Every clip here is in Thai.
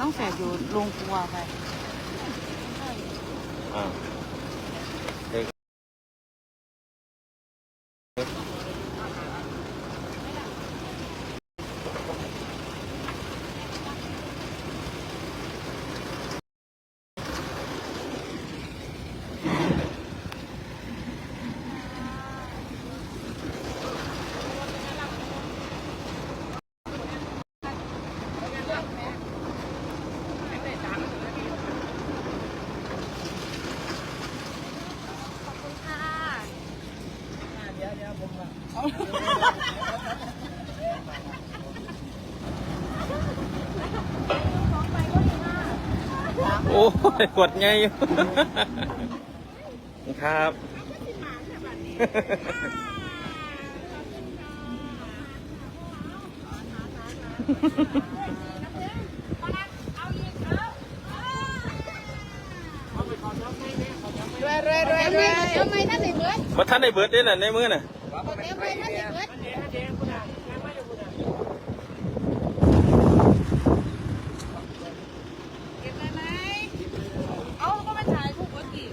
ต้องแฝดอยู่โรงครัวไป อ่า โอ้ยกดไงอยู่ครับ รวยรวยรวยรวยทำไมท่านถึงเบิดมาท่านได้เบิร์ดได้น่ะในมือน่ะ ทำไมท่านถึงเบิด เก็บได้ไหมเอาก็มาถ่ายรูปเมื่อกี้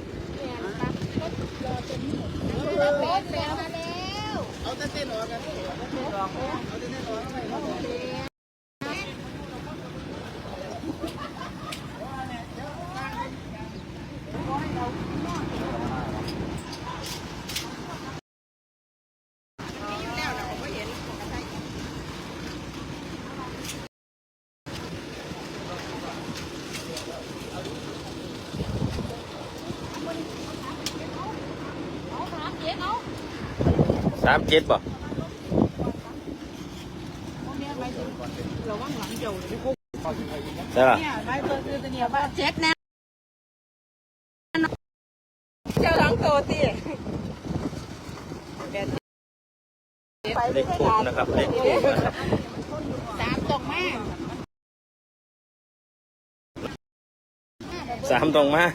แล้วเบิดแล้วมาแล้ว เอาถามเจ๊เอา สามเจ็ดบ่ระวังหลังเดี่ยวเลยพวกใช่ป่ะเนี่ยไม่เปิดคือตัวเนี่ยบ้านเจ็ดนะเจ้าหลังโตตีเลขทูบนะครับเลขทูบนะครับสามตกแม่สามตรงมา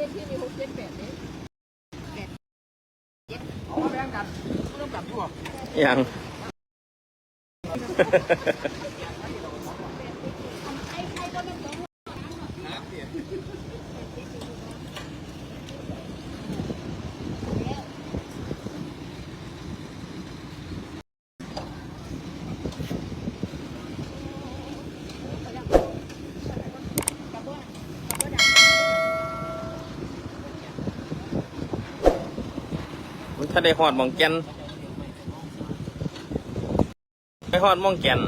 เลขที่มีหกเจ็ดแปดเนี่ยยังมัน ถ้าได้หอดมองแกนไปหอดมองแกน